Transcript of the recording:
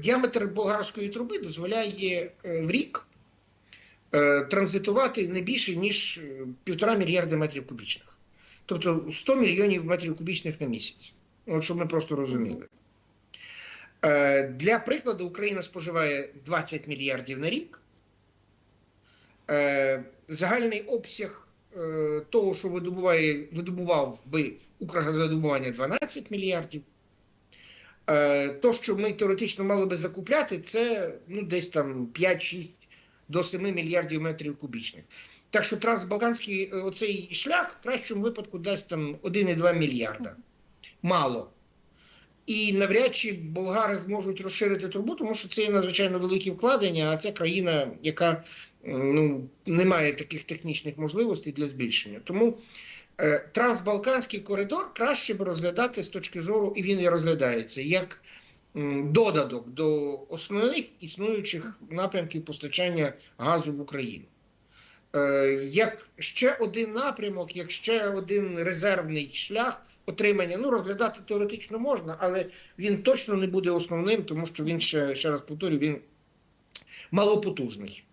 Діаметр болгарської труби дозволяє е, в рік е, транзитувати не більше, ніж е, півтора мільярда метрів кубічних. Тобто 100 мільйонів метрів кубічних на місяць. От щоб ми просто розуміли. Для прикладу, Україна споживає 20 мільярдів на рік. Загальний обсяг того, що видобуває, видобував би Укргазвидобування 12 мільярдів. Е, То, що ми теоретично мали би закупляти, це ну, десь там 5-6 до 7 мільярдів метрів кубічних. Так що трансбалканський е, оцей шлях в кращому випадку дасть там 1,2 мільярда. Мало. І навряд чи болгари зможуть розширити трубу, тому що це є надзвичайно великі вкладення, а це країна, яка ну, не має таких технічних можливостей для збільшення. Тому трансбалканський коридор краще б розглядати з точки зору, і він і розглядається, як додаток до основних існуючих напрямків постачання газу в Україну. Е, Як ще один напрямок, як ще один резервний шлях отримання, ну розглядати теоретично можна, але він точно не буде основним, тому що він ще, ще раз повторю, він малопотужний.